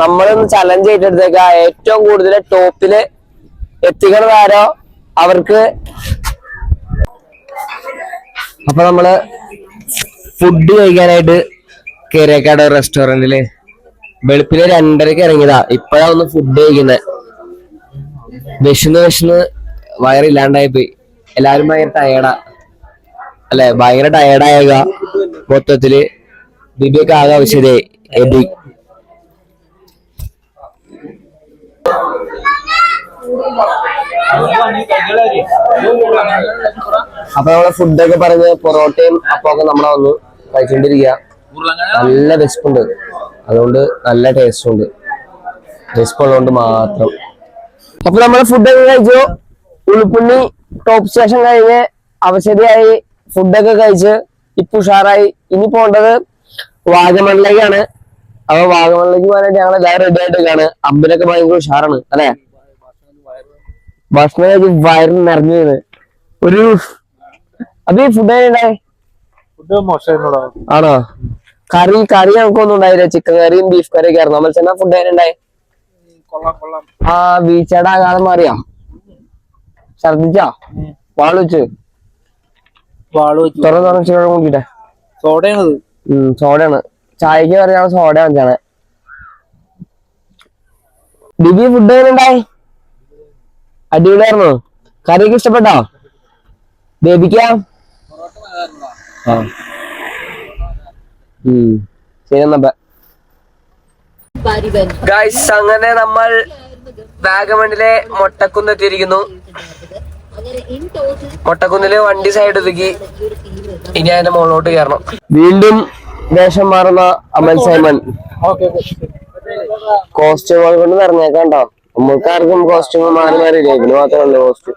നമ്മളൊന്ന് ചലഞ്ച് ചെയ്തെടുത്തേക്ക ഏറ്റവും കൂടുതൽ ടോപ്പിൽ എത്തിക്കണതാരോ അവർക്ക്. അപ്പൊ നമ്മൾ ഫുഡ് കഴിക്കാനായിട്ട് കയറിയേക്കാട് റെസ്റ്റോറന്റിൽ വെളുപ്പിന് രണ്ടരക്ക് ഇറങ്ങിയതാ. ഇപ്പഴാ ഒന്ന് ഫുഡ് കഴിക്കുന്നത് വിശന്ന് വിശന്ന് വയറില്ലാണ്ടായി പോയി. എല്ലാരും ഭയങ്കര ടയേർഡാ അല്ലെ? ഭയങ്കര ടയർഡായ മൊത്തത്തിൽ. ബിബിയൊക്കെ ആകെ ആവശ്യതേ എബി അപ്പൊ നമ്മളെ ഫുഡൊക്കെ പറഞ്ഞ് പൊറോട്ടയും അപ്പൊക്കെ നമ്മളെ വന്നു കഴിച്ചോണ്ടിരിക്കുക നല്ല വിശപ്പുണ്ട്. അതുകൊണ്ട് നല്ല ടേസ്റ്റും ഉണ്ട്. വിശപ്പുള്ളതുകൊണ്ട് മാത്രം. അപ്പൊ നമ്മളെ ഫുഡൊക്കെ കഴിച്ചു. ഉളുപ്പുണ്ണി ടോപ്പ് സ്റ്റേഷൻ കഴിഞ്ഞ് അവശതിയായി. ഫുഡൊക്കെ കഴിച്ച് ഇപ്പൊ ഉഷാറായി. ഇനി പോണ്ടത് വാഗമണിലേക്കാണ്. അപ്പൊ വാഗമണിലേക്ക് പോകാനായിട്ട് ഞങ്ങൾ എല്ലാവരും റെഡി ആയിട്ടൊക്കെയാണ് അമ്പിനൊക്കെ ഭയങ്കര ഉഷാറാണ് അല്ലെ? ഭക്ഷണം കഴിച്ച് വയറ് നിറഞ്ഞു വീണ്. ഒരു അത് ഈ ഫുഡ് ആണോ? കറി കറി ഞങ്ങൾക്കൊന്നും ഉണ്ടായില്ല. ചിക്കൻ കറിയും ബീഫ് കറിയും ഒക്കെ ആയിരുന്നു നമ്മൾ ചെന്നാ ഫുഡ് ഉണ്ടായി ആ ബീച്ചയുടെ ആഘാതം മാറിയാ? ഛർദിച്ചാ വാൾ വെച്ച്? വാൾ വെച്ചു. തുറന്ന് തുറന്ന് ഇച്ചിരി നോക്കിട്ടെ സോഡയാണത്. സോഡയാണ്. ചായക്ക് പറയാൻ സോഡ വാങ്ങിച്ചാണ് ഡിബി ഫുഡ് ഉണ്ടായി അടിപൊളിയായിരുന്നു. കറിയൊക്കെ ഇഷ്ടപ്പെട്ടോ? ബേബിക്കാ. ശരി എന്നാ അങ്ങനെ നമ്മൾ വാഗമണിലെ മൊട്ടക്കുന്ന് എത്തിയിരിക്കുന്നു. മൊട്ടക്കുന്നിൽ വണ്ടി സൈഡ് ഒതുക്കി ഇനി അതിന്റെ മുകളിലോട്ട് കയറണം. വീണ്ടും വേഷം മാറുന്ന അമൽ സൈമൻ. ഓക്കെ കോസ്റ്റ്യൂമുകൾ കൊണ്ട് നിറഞ്ഞേക്കാണ്ടോ നമ്മൾക്ക് കോസ്റ്റ്യൂമ് കോസ്റ്റ്യൂം മാറി മാറി ഇതിന് മാത്രമല്ല കോസ്റ്റ്യൂം.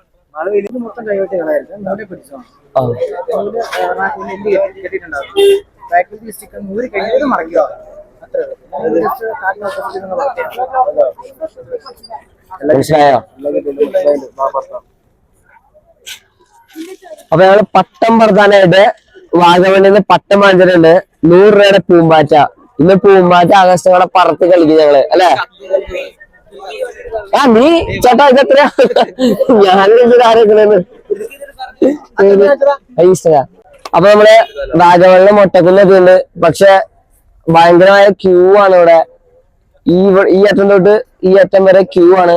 മനസ്സിലായോ. അപ്പൊ ഞങ്ങൾ പട്ടം പറത്താനായിട്ട് വാഗമണ്ണിന്ന് പട്ടം വാങ്ങിച്ചിട്ടുണ്ട്. നൂറ് രൂപയുടെ പൂമ്പാറ്റ. ഇന്ന് പൂമ്പാറ്റ ആകാശങ്ങളെ പറത്ത് കളിക്കും ഞങ്ങൾ അല്ലെ? ആ നീ ചേട്ടാ ഇതെത്രയാ? ഞാനും ആരൊക്കെയാണ് ഇഷ്ടമാ അപ്പൊ നമ്മൾ വാഗമണിലെ മുട്ടക്കുന്ന എത്തിയുണ്ട് പക്ഷെ ഭയങ്കരമായ ക്യൂ ആണ് ഇവിടെ. ഈ ഈ അറ്റം തൊട്ട് ഈ അറ്റം വരെ ക്യൂ ആണ്.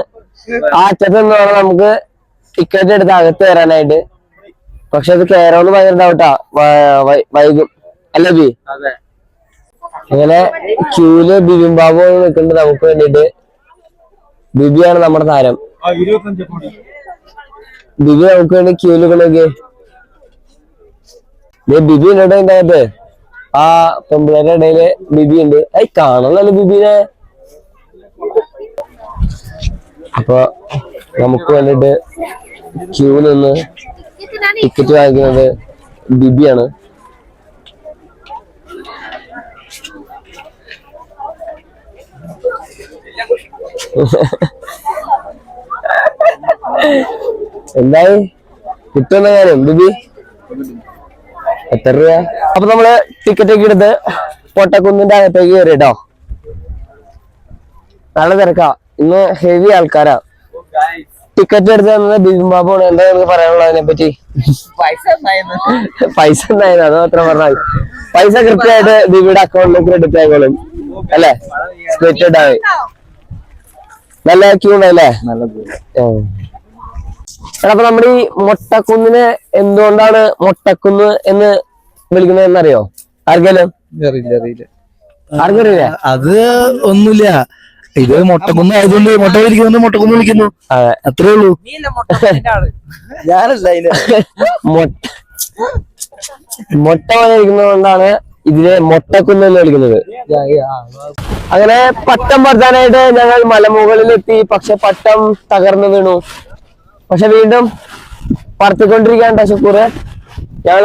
ആ അറ്റത്ത് നിന്ന് വേണം നമുക്ക് ടിക്കറ്റ് എടുത്ത് അകത്ത് കയറാനായിട്ട്. പക്ഷെ അത് കയറാന്ന് ഭയങ്കര ഡൗട്ടാ വൈകും. അല്ല ബി? അങ്ങനെ ക്യൂൽ ബിബിംബാബു നിൽക്കുന്നുണ്ട് നമുക്ക് വേണ്ടിട്ട് ബിബിയാണ് നമ്മുടെ താരം. ബിബി നമുക്ക് വേണ്ടി ക്യൂൽ കൊണ്ടൊക്കെ ബിബി ഉണ്ട് എന്റെ അകത്ത്. ആ പെമ്പിളേരുടെ ഇടയിൽ ബിബി ഉണ്ട്. ഐ കാണണല്ലോ ബിബിനെ അപ്പൊ നമുക്ക് വേണ്ടിട്ട് ക്യൂ നിന്ന് ടിക്കറ്റ് വാങ്ങിക്കുന്നത് ബിബിയാണ് എന്തായി? കിട്ടുന്ന കാര്യം ബിബി? എത്ര രൂപ അപ്പൊ നമ്മൾ ടിക്കറ്റ് ഒക്കെ എടുത്ത് പൊട്ടക്കുന്നിന്റെ അകത്തേക്ക് കയറി കേട്ടോ നല്ല തിരക്കാ. ഇന്ന് ഹെവി ആൾക്കാരാ. ടിക്കറ്റ് എടുത്ത് തന്നത് ബിബിൻ ബാബുണ് എന്താ നിങ്ങൾക്ക് പറയാനുള്ളത് അതിനെ പറ്റി? പൈസ ഉണ്ടായിരുന്നു അത് മാത്രം പറഞ്ഞാൽ. പൈസ കൃത്യമായിട്ട് ബിബിയുടെ അക്കൗണ്ടിലേക്ക് ക്രെഡിറ്റ് ആയിക്കോളും. അല്ലേ? സ്പ്ലിറ്റഡ് ആയി. നല്ല ക്യൂ ഉണ്ടല്ലേ ഉം. എടാ, അപ്പൊ നമ്മുടെ ഈ മൊട്ടക്കുന്നിനെ എന്തുകൊണ്ടാണ് മൊട്ടക്കുന്ന് എന്ന് വിളിക്കുന്നത് എന്നറിയോ ആർക്കെല്ലാം അറിയില്ല അറിയില്ല ആർക്കറിയില്ല അത് ഒന്നുമില്ല. ഇത് മുട്ടക്കുന്ന് ആയതുകൊണ്ട് മുട്ട വിളിക്കുന്നു മുട്ടക്കുന്ന് വിളിക്കുന്നു. അതെ. അത്രേ ഉള്ളൂ. ഞാനല്ല മൊട്ട മൊട്ട വന്നിരിക്കുന്നത് കൊണ്ടാണ് ഇതിനെ മൊട്ടക്കുന്ന് എന്ന് വിളിക്കുന്നത്. അങ്ങനെ പട്ടം പറത്താനായിട്ട് ഞങ്ങൾ മലമുകളിലെത്തി. പക്ഷെ പട്ടം തകർന്നു വീണു. പക്ഷെ വീണ്ടും പറത്തിക്കൊണ്ടിരിക്കുകയാണ് ടശക്കൂറ് ഞങ്ങൾ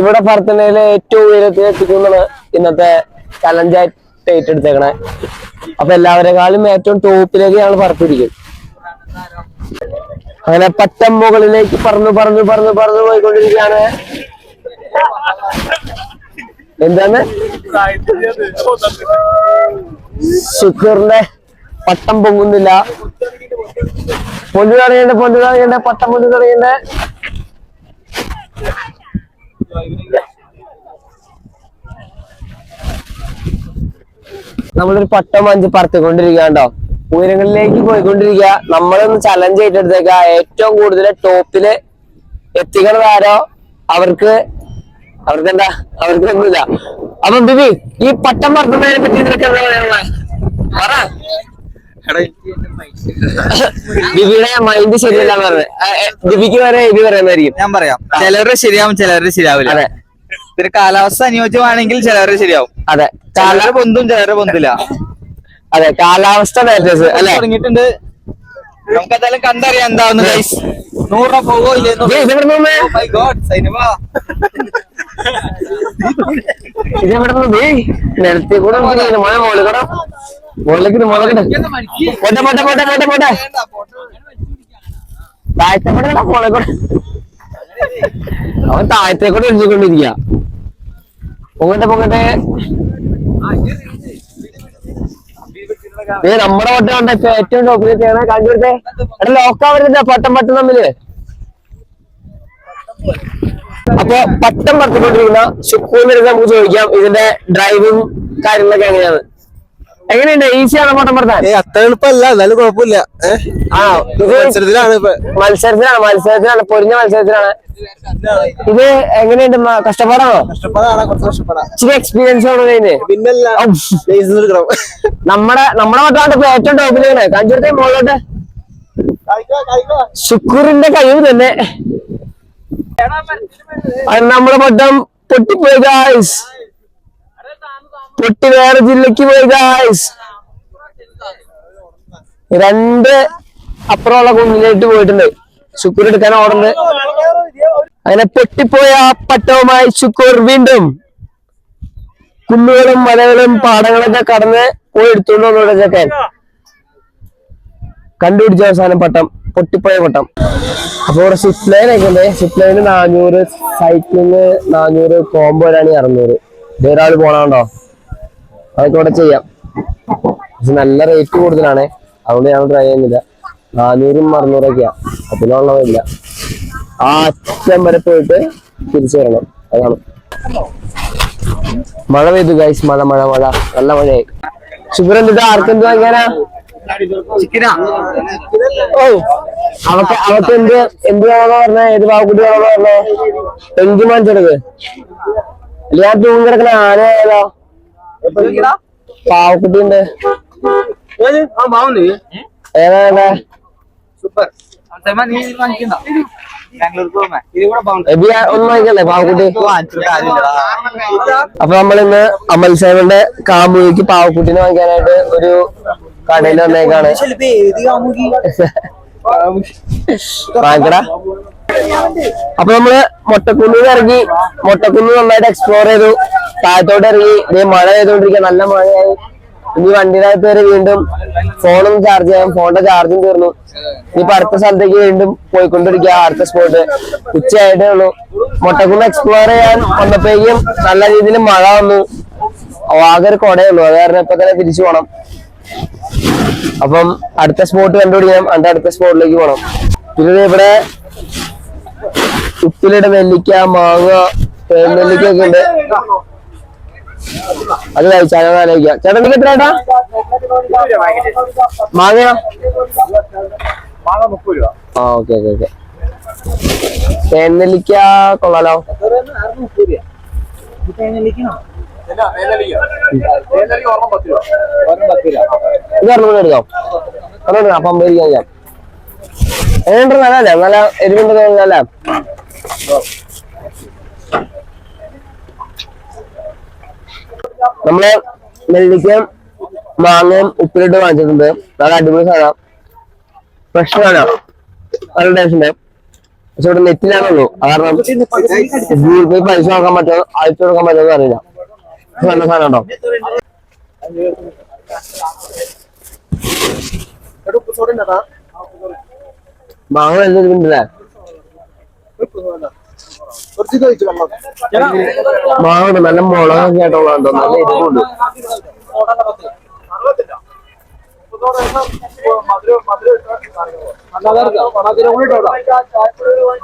ഇവിടെ പറത്തുന്നതിൽ ഏറ്റവും ഉയരത്തിൽ എത്തിക്കുന്നതാണ് ഇന്നത്തെ ചലഞ്ചായിട്ട് ഏറ്റെടുത്തേക്കണേ. അപ്പൊ എല്ലാവരെക്കാളും ഏറ്റവും ടോപ്പിലേക്ക് ഞങ്ങൾ പറത്തിരിക്കും അങ്ങനെ പട്ടം മുകളിലേക്ക് പറന്ന് പറന്ന് പറന്ന് പറന്ന് പോയിക്കൊണ്ടിരിക്കുകയാണ്. എന്താണ്? ശുക്കൂറിന്റെ പട്ടം പൊങ്ങുന്നില്ല. പൊന്നു തുടങ്ങിയണ്ട് പൊന്നു തുടങ്ങിയണ്ട് പട്ടം പൊന്നു തുടങ്ങിയണ്ട് നമ്മളൊരു പട്ടം അഞ്ച് പറത്തിക്കൊണ്ടിരിക്കണ്ടോ ഉയരങ്ങളിലേക്ക് പോയിക്കൊണ്ടിരിക്കുക. നമ്മളൊന്ന് ചലഞ്ച് ഏറ്റെടുത്തേക്ക. ഏറ്റവും കൂടുതൽ ടോപ്പിൽ എത്തിക്കണതാരോ അവർക്ക് അവർക്ക് എന്താ അവർക്ക് ഒന്നുമില്ല അപ്പൊ ബിബി ഈ പട്ടം പറത്തുന്നതിനെ പറ്റി നിനക്ക് എന്താ പറയാനുള്ളത് പറ. ബിബിയുടെ മൈൻഡ് ശരിയല്ല പറഞ്ഞത് ബിബിക്ക് വരെ ഇത് പറയുന്നതായിരിക്കും. ഞാൻ പറയാം. ചിലവരുടെ ശരിയാവും ചിലവരുടെ ശരിയാവില്ല. അതെ. പിന്നെ കാലാവസ്ഥ അനുയോജ്യമാണെങ്കിൽ ചിലവരുടെ ശരിയാവും. അതെ. ചിലരുടെ പൊന്തും ചിലരുടെ പൊന്തില്ല. അതെ കാലാവസ്ഥ മാറ്റേഴ്സ് അല്ലെ? തുടങ്ങിയിട്ടുണ്ട്. നമുക്ക് എന്തായാലും കണ്ടറിയാം എന്താവുന്നു ഗൈസ് നൂറ് രൂപ ഗോഡ് ഇല്ലെന്നോ നിരത്തി കൂടെ. മോനെ മോളിൽ കൂടെ. മുകളിലേക്ക് മുകളിലേക്ക് പോട്ടെ പോട്ടെ പോട്ടെ പോട്ടെ പോട്ടെ. താഴത്തെ കൂടെ മോളെ കൂടെ. അവൻ താഴത്തെ കൂടെ ഇടിച്ചുകൊണ്ടിരിക്കുക പൊങ്ങട്ടെ പൊങ്ങട്ടെ ഏ നമ്മുടെ വട്ടം ഉണ്ട് ഏറ്റവും ടോപ്പിലെത്തിയാണ് കൊടുത്തേ. എടാ ലോക്കാവരുന്നില്ല പട്ടം പട്ടം തമ്മിൽ. അപ്പൊ പട്ടം പറത്തിക്കൊണ്ടിരിക്കുന്ന സുക്കൂന്നിരുന്ന് നമുക്ക് ചോദിക്കാം ഇതിന്റെ ഡ്രൈവിംഗ് കാര്യങ്ങളൊക്കെ എങ്ങനെയാണ്? എങ്ങനെയുണ്ട്? ഈസിയാണ് പട്ടം പറത്താൻ അത്ര എളുപ്പമല്ല എന്നാലും കുഴപ്പമില്ല. ആ മത്സരത്തിലാണ് മത്സരത്തിലാണ് മത്സരത്തിലാണ് പൊരിഞ്ഞ മത്സരത്തിലാണ്. ഇത് എങ്ങനെയുണ്ട് കഷ്ടപ്പാടാണോ? ഇച്ചിരി എക്സ്പീരിയൻസ് ആണോ ഇതിന്? നമ്മുടെ നമ്മുടെ മറ്റാണ്ട് ഏറ്റവും ടോപ്പിലാണ് കാഞ്ചൂരത്തെ മുകളിലോട്ട് ശുക്കൂറിന്റെ കഴിവ് തന്നെ. നമ്മുടെ പട്ടം പൊട്ടിപ്പോയി ഗായ്സ് പൊട്ടി വേറെ ജില്ലക്ക് പോയി ഗായ്സ് രണ്ട് അപ്പുറമുള്ള കുന്നിലേക്ക് പോയിട്ടുണ്ട്. ശുക്കൂർ എടുക്കാൻ ഓടുന്നത്. അങ്ങനെ പൊട്ടിപ്പോയ പട്ടവുമായി ശുക്കൂർ വീണ്ടും കുന്നുകളും മലകളും പാടങ്ങളൊക്കെ കടന്ന് പോയി എടുത്തുകൊണ്ട് വന്നോടെ ചെക്കൻ. കണ്ടുപിടിച്ച അവസാനം പട്ടം. പൊട്ടിപ്പോയ കൂട്ടം. അപ്പൊ ഇവിടെ സ്വിഫ്റ്റ് ലൈൻ ആയിക്കോട്ടെ. സ്വിഫ്റ്റ് ലൈന് നാനൂറ് സൈക്കിളിന് നാനൂറ് കോംബോ ആണ് അറുന്നൂറ്. ഇത് ഒരാൾ പോണോ അതൊക്കെ ഇവിടെ ചെയ്യാം. പക്ഷെ നല്ല റേറ്റ് കൂടുതലാണ്. അതുകൊണ്ട് ഞങ്ങൾ ട്രൈ ചെയ്യുന്നില്ല. നാനൂറും അറുന്നൂറൊക്കെയാ. അതിനുള്ളതില്ല. ആ അറ്റം വരെ പോയിട്ട് തിരിച്ചു വരണം. അതാണ്. മഴ പെയ്തു ഗൈസ് മഴ മഴ മഴ. നല്ല മഴയായി. ശുക്രൻ ഇത് ആർക്കെന്ത് വാങ്ങിക്കാനാ? ഓ അവക്ക് അവക്ക് എന്ത് എന്ത് വേണമെന്ന് പറഞ്ഞ ഏത് പാവക്കുട്ടി വേണമെന്ന് പറഞ്ഞ പെഞ്ചു അല്ല ഞാൻ തൂങ്ങി കിടക്കണ ആന ഏതാ? പാവക്കുട്ടി ഉണ്ട്. ഏതാ? സൂപ്പർ. പാവക്കുട്ടി? അപ്പൊ നമ്മളിന്ന് അമൽ സേവന്റെ കാമുകിക്ക് പാവക്കുട്ടിനെ വാങ്ങിക്കാനായിട്ട് ഒരു കടയിൽ വന്നേക്കാണ് അപ്പൊ നമ്മൾ മൊട്ടക്കുന്നിൽ ഇറങ്ങി മൊട്ടക്കുന്ന് നന്നായിട്ട് എക്സ്പ്ലോർ ചെയ്തു. താഴത്തോട്ട് ഇറങ്ങി ഇതേ മഴ ചെയ്തോണ്ടിരിക്കുക നല്ല മഴയായി. ഇനി വണ്ടിയുടെ വരെ വീണ്ടും ഫോണും ചാർജ് ചെയ്യാം. ഫോണിന്റെ ചാർജും തീർന്നു. ഇനിയിപ്പോ അടുത്ത സ്ഥലത്തേക്ക് വീണ്ടും പോയിക്കൊണ്ടിരിക്കുക അടുത്ത സ്പോട്ട് ഉച്ചയായിട്ടേ ഉള്ളൂ. മൊട്ടക്കുന്ന് എക്സ്പ്ലോർ ചെയ്യാൻ വന്നപ്പോഴേക്കും നല്ല രീതിയിൽ മഴ വന്നു. ആകെ ഒരു കൊടയുള്ളൂ. അത് കാരണം ഇപ്പൊ തന്നെ തിരിച്ചു പോണം. അപ്പം അടുത്ത സ്പോട്ട് കണ്ടുപിടിക്കാം അതിന്റെ അടുത്ത സ്പോട്ടിലേക്ക് പോണം. പിന്നെ ഇവിടെ ഉപ്പിലിട നെല്ലിക്ക മാങ്ങ നെല്ലിക്ക ഒക്കെ ഉണ്ട്. അത് കഴിച്ചാൽ ആലോചിക്കാം. ചേട്ടൻ നിങ്ങൾക്ക് എത്ര ഏട്ടാ? മാങ്ങയോ? ആ ഓക്കെ ഓക്കെ ഓക്കെ. തേൻനെല്ലിക്ക കൊള്ളാലോ. നമ്മൾ നെല്ലിക്കയും മാങ്ങയും ഉപ്പിലിട്ട് വാങ്ങിച്ചിട്ടുണ്ട്. നല്ല അടിപൊളി സാധനം. ഫ്രഷ് സാധനം നല്ല ടേസ്റ്റ് ഉണ്ട്. പക്ഷെ ഇവിടെ നെറ്റിലാണുള്ളൂ കാരണം ഗൂഗിൾ പേ പൈസ നോക്കാൻ പറ്റുമോ? അയച്ചു കൊടുക്കാൻ പറ്റുമോ അറിയില്ല. നല്ല സാധനം ഉണ്ടോ? മാങ്ങ നല്ല ഇരിക്കുന്നുണ്ടല്ലേ മാങ്ങ നല്ല മുളകൊക്കെ ആയിട്ടുള്ളതുണ്ടോ നല്ല ഇരിപ്പുണ്ട്.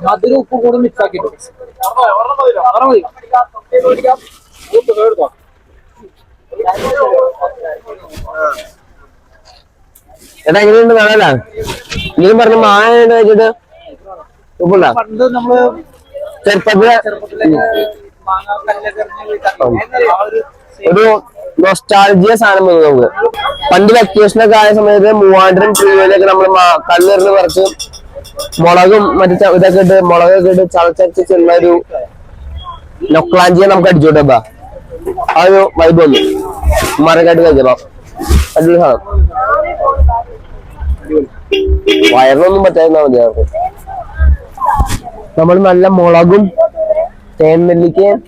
മധുര ഉപ്പ് കൂടെ മിക്സ് ആക്കിട്ട് എടാ എങ്ങനെയുണ്ട് കാണാല നീ പറഞ്ഞ മായ വെച്ചിട്ട് ഉപ്പുണ്ടോ? ചെറുപ്പത്തിൽ ഒരു നൊസ്റ്റാൾജിയ സാധനം വന്നു നമുക്ക്. പണ്ട് വെക്കേഷൻ ഒക്കെ ആയ സമയത്ത് മൂവാണ്ടരം രൂപയിലൊക്കെ നമ്മൾ കല്ലെറിഞ്ഞ് പറിച്ച് മുളകും മറ്റേ ഇതൊക്കെ ഇട്ട് മുളകൊക്കെ ഇട്ട് ചതച്ചരച്ച് ചെന്ന ഒരു നൊക്ലാഞ്ചിയെ നമുക്ക് അടിച്ചോട്ടെ ആ ഒരു വൈബ് വന്നു. മരക്കാട്ട് കഴിച്ചപ്പോ അടിപൊളി സാധനം. വയറിനൊന്നും പറ്റാതിരുന്നാ മതി നമ്മൾ നല്ല മുളകും തേൻനെല്ലിക്കയും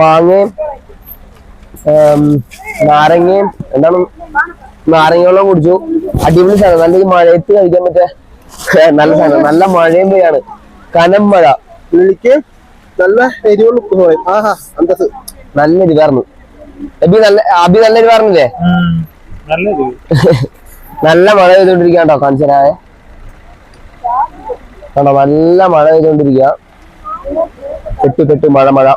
മാങ്ങയും നാരങ്ങയും എന്താണ്? നാരങ്ങ വെള്ളം കുടിച്ചു. അടിപൊളി സാധനം. നല്ല ഈ മഴയത്ത് കഴിക്കാൻ പറ്റിയ നല്ല സാധനം. നല്ല മഴയും പെയ്യാണ്. കനം മഴ. നെല്ലിക്ക നല്ല എരിവുള്ള ആഹാ അന്തസ് നല്ല പറഞ്ഞു. അബി നല്ല അബി നല്ലൊരു പറഞ്ഞില്ലേ? നല്ല മഴ പെയ്തോണ്ടിരിക്കുക കേട്ടോ കാണിച്ചരായ കണ്ടോ നല്ല മഴ പെയ്തോണ്ടിരിക്കുക പെട്ടി മഴ മഴ.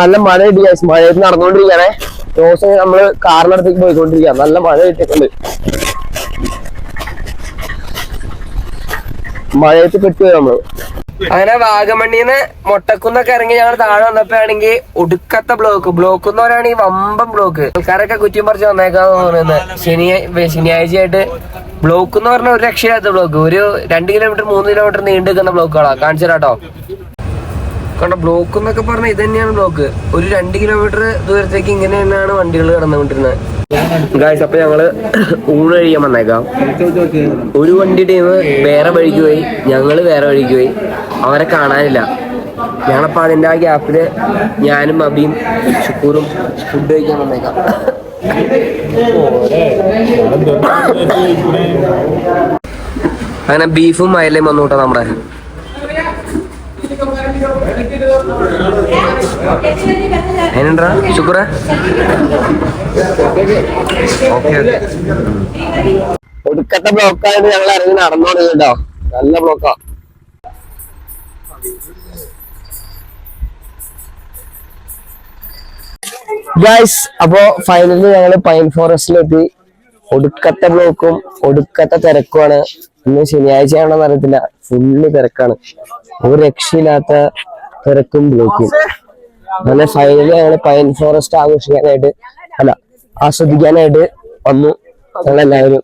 നല്ല മഴ കിട്ടി. മഴയത്ത് നടന്നുകൊണ്ടിരിക്കുകയാണേ. ദിവസം നമ്മൾ കാറിനടുത്തേക്ക് പോയിക്കൊണ്ടിരിക്കുക നല്ല മഴ കിട്ടിയിട്ടുണ്ട്. മഴയത്ത് പെട്ടുപോയി നമ്മൾ. അങ്ങനെ വാഗമണ്ണിന്ന് മൊട്ടക്കുന്നൊക്കെ ഇറങ്ങി ഞങ്ങൾ താഴെ വന്നപ്പോഴാണെങ്കിൽ ഒടുക്കത്തെ ബ്ലോക്ക് ബ്ലോക്ക് എന്ന് പറയുകയാണെങ്കിൽ വമ്പൻ ബ്ലോക്ക് ആൾക്കാരൊക്കെ കുറ്റിയും പറിച്ച് വന്നേക്കാന്ന് തോന്നുന്നത് ശനി ശനിയാഴ്ച ആയിട്ട് ബ്ലോക്ക് എന്ന് പറഞ്ഞ ഒരു രക്ഷയില്ലാത്ത ബ്ലോക്ക് ഒരു രണ്ട് കിലോമീറ്റർ മൂന്ന് കിലോമീറ്റർ നീണ്ടു നിൽക്കുന്ന ബ്ലോക്കുകളാ കാണിച്ചു കേട്ടോ കണ്ട ബ്ലോക്ക് എന്നൊക്കെ പറഞ്ഞാൽ ഇത് തന്നെയാണ് ബ്ലോക്ക് ഒരു രണ്ട് കിലോമീറ്റർ ദൂരത്തേക്ക് ഇങ്ങനെ തന്നെയാണ് വണ്ടികൾ കടന്നുകൊണ്ടിരുന്നത്. ഗായ്സ് അപ്പൊ ഞങ്ങൾ ഊണ് കഴിയാൻ വന്നേക്കാം. ഒരു വണ്ടി ടീം വേറെ വഴിക്ക് പോയി. ഞങ്ങൾ വേറെ വഴിക്ക് പോയി. അവരെ കാണാനില്ല. ഞങ്ങളപ്പോ അതിന്റെ ആ ഗ്യാപ്പിൽ ഞാനും അബിയും ഷുക്കൂറും ഫുഡ് കഴിക്കാൻ വന്നേക്കാം. അങ്ങനെ ബീഫും അയലയും വന്നു കൂട്ടാ നമ്മുടെ. അതിനെന്താ? ശുക്ര ഓക്കെ ഓക്കെ. ഒടുക്കത്തെ ബ്ലോക്കായിട്ട് ഞങ്ങൾ ഇറങ്ങി നടന്നു കേട്ടോ. നല്ല ബ്ലോക്കാ ഗൈസ് അപ്പോ ഫൈനലി ഞങ്ങൾ പൈൻ ഫോറസ്റ്റിലെത്തി ഒടുക്കത്തെ ബ്ലോക്കും ഒടുക്കത്തെ തിരക്കുമാണ്. ഇന്ന് ശനിയാഴ്ച ആണെന്ന് അറിയത്തില്ല. ഫുള്ള് തിരക്കാണ്. ഒരു രക്ഷയില്ലാത്ത തിരക്കും ബ്ലോക്കും അങ്ങനെ ഫൈനലി ഞങ്ങൾ പൈൻ ഫോറസ്റ്റ് ആഘോഷിക്കാനായിട്ട് അല്ല ആസ്വദിക്കാനായിട്ട് വന്നു ഞങ്ങളെല്ലാവരും.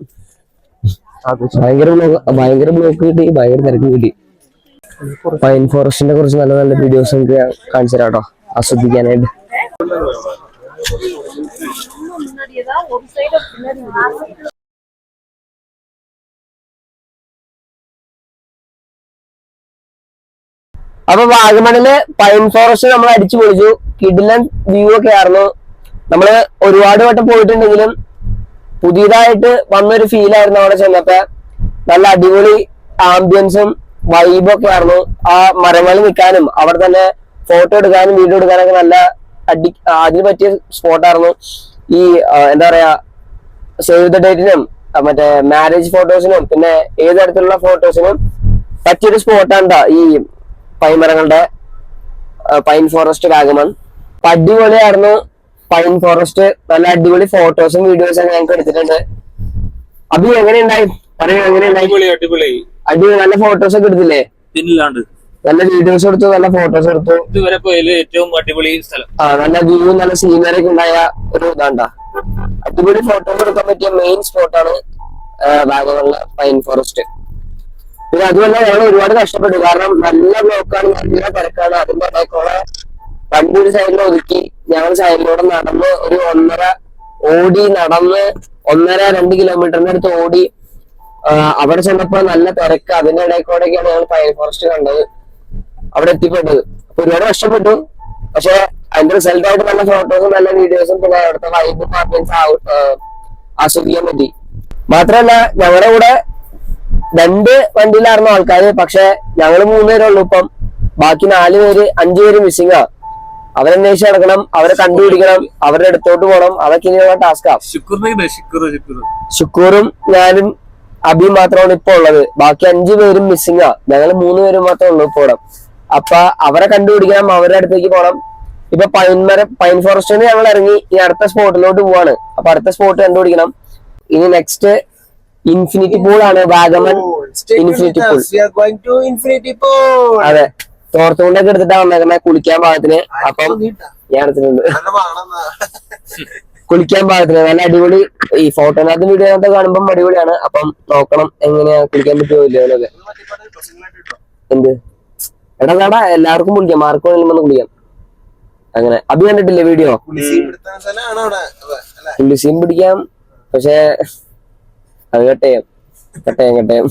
ഭയങ്കര ഭയങ്കര ബ്ലോക്ക് കിട്ടി ഭയങ്കര തിരക്ക് കിട്ടി. പൈൻ ഫോറസ്റ്റിനെ കുറിച്ച് നല്ല നല്ല വീഡിയോസ് നമുക്ക് കാണിച്ചു തരാം കേട്ടോ ആസ്വദിക്കാനായിട്ട്. അപ്പൊ വാഗമണിൽ പൈൻ ഫോറസ്റ്റ് നമ്മൾ അടിച്ചു പൊളിച്ചു. കിഡിലൻ വ്യൂ ഒക്കെ ആയിരുന്നു. നമ്മൾ ഒരുപാട് വട്ടം പോയിട്ടുണ്ടെങ്കിലും പുതിയതായിട്ട് വന്നൊരു ഫീൽ ആയിരുന്നു അവിടെ ചെന്നപ്പോ. നല്ല അടിപൊളി ആംബിയൻസും വൈബും ഒക്കെ ആയിരുന്നു. ആ മരങ്ങളിൽ നിൽക്കാനും അവിടെ തന്നെ ഫോട്ടോ എടുക്കാനും വീഡിയോ എടുക്കാനൊക്കെ നല്ല അടി അതിന് പറ്റിയ സ്പോട്ടായിരുന്നു ഈ എന്താ പറയാ സേവ് ദ ഡേറ്റിനും മറ്റേ മാരേജ് ഫോട്ടോസിനും പിന്നെ ഏത് തരത്തിലുള്ള ഫോട്ടോസിനും പറ്റിയൊരു സ്പോട്ടാണ് ട്ടോ ഈ പൈമരങ്ങളുടെ മരങ്ങളുടെ പൈൻ ഫോറസ്റ്റ് വാഗമൺ അടിപൊളിയായിരുന്നു. പൈൻ ഫോറസ്റ്റ് നല്ല അടിപൊളി ഫോട്ടോസും വീഡിയോസും ഞങ്ങൾക്ക് എടുത്തിട്ടുണ്ട്. അഭി എങ്ങനെയുണ്ടായി പറയൂ എങ്ങനെയുണ്ടായി അടിപൊളി അടിപൊളി. അടിപൊളി നല്ല ഫോട്ടോസ് ഒക്കെ എടുത്തില്ലേ? പിന്നില്ലാണ്ട് നല്ല വീഡിയോസ് എടുത്തു നല്ല ഫോട്ടോസ് എടുത്തു. ഇതുവരെ പോയതിൽ ഏറ്റവും അടിപൊളി സ്ഥലം. ആ നല്ല വ്യൂ നല്ല സീനറി ഒക്കെ ഉണ്ടായ ഒരു ഇതാണ്ടാ. അടിപൊളി ഫോട്ടോസ് എടുക്കാൻ പറ്റിയ മെയിൻ സ്പോട്ടാണ് വാഗമുള്ള പൈൻ ഫോറസ്റ്റ് പിന്നെ അതുപോലെ ഞങ്ങൾ ഒരുപാട് കഷ്ടപ്പെട്ടു. കാരണം നല്ല ബ്ലോക്കാണ് നല്ല തിരക്കാണ്. അതിന്റെ ഇടയ്ക്കുള്ള വണ്ടി ഒരു സൈഡിൽ ഒതുക്കി ഞങ്ങൾ സൈഡിലൂടെ നടന്ന് ഒരു ഒന്നര ഓടി നടന്ന് ഒന്നര രണ്ട് കിലോമീറ്ററിന്റെ അടുത്ത് ഓടി അവിടെ ചെന്നപ്പോ നല്ല തിരക്ക്. അതിന്റെ ഇടയിൽ കൂടെയൊക്കെയാണ് ഞങ്ങൾ പൈൻ ഫോറസ്റ്റ് കണ്ടത്. അവിടെ എത്തിപ്പെട്ടത് അപ്പൊ ഒരുപാട് കഷ്ടപ്പെട്ടു. പക്ഷെ അതിന്റെ റിസൾട്ട് ആയിട്ട് നല്ല ഫോട്ടോസും നല്ല വീഡിയോസും പിന്നെ അവിടുത്തെ വൈബും ആംബിയൻസ് ആസ്വദിക്കാൻ പറ്റി. മാത്രല്ല ഞങ്ങളുടെ കൂടെ രണ്ട് വണ്ടിയിലായിരുന്നു ആൾക്കാര്. പക്ഷെ ഞങ്ങൾ മൂന്നുപേരേ ഉള്ളൂ ഇപ്പം. ബാക്കി നാല് പേര് അഞ്ചു പേര് മിസ്സിംഗ് ആ. അവരന്വേഷിച്ച് നടക്കണം അവരെ കണ്ടുപിടിക്കണം അവരുടെ അടുത്തോട്ട് പോകണം. അതൊക്കെ ഇനിയുള്ള ടാസ്കാ ഷുക്കൂറും ഞാനും അബിയും മാത്രമാണ് ഇപ്പൊ ഉള്ളത്. ബാക്കി അഞ്ചു പേരും മിസ്സിംഗ് ആ. ഞങ്ങൾ മൂന്ന് പേരും മാത്രമേ ഉള്ളൂ ഇപ്പൊ ഇവിടെ. അപ്പൊ അവരെ കണ്ടുപിടിക്കണം അവരുടെ അടുത്തേക്ക് പോകണം ഇപ്പൊ പൈൻമര പൈൻ ഫോറസ്റ്റിന് ഞങ്ങൾ ഇറങ്ങി ഈ അടുത്ത സ്പോട്ടിലോട്ട് പോവാണ്. അപ്പൊ അടുത്ത സ്പോട്ട് കണ്ടുപിടിക്കണം. ഇനി നെക്സ്റ്റ് ഇൻഫിനിറ്റി പൂൾ ആണ് Vagamon infinity pool to infinity അതെ. തോർത്തുകൊണ്ടൊക്കെ എടുത്തിട്ടാ വന്നേക്കുന്നത് കുളിക്കാൻ പാകത്തിന്. അപ്പം ഞാൻ എടുത്തിട്ടുണ്ട് കുളിക്കാൻ പാകത്തിന് നല്ല അടിപൊളി ഈ ഫോട്ടോനകത്ത് വീഡിയോ കാണുമ്പോൾ അടിപൊളിയാണ്. അപ്പം നോക്കണം എങ്ങനെയാ കുളിക്കാൻ പറ്റുമോ എന്ത്? എടാ കടാ എല്ലാവർക്കും കുളിക്കാം. മാർക്ക് വേണമെങ്കിൽ കുളിക്കാം. അങ്ങനെ. അത് കണ്ടിട്ടില്ലേ വീഡിയോ കുളിസീം പിടിക്കാം. പക്ഷേ അത് കട്ടയം കട്ടയം കട്ടയം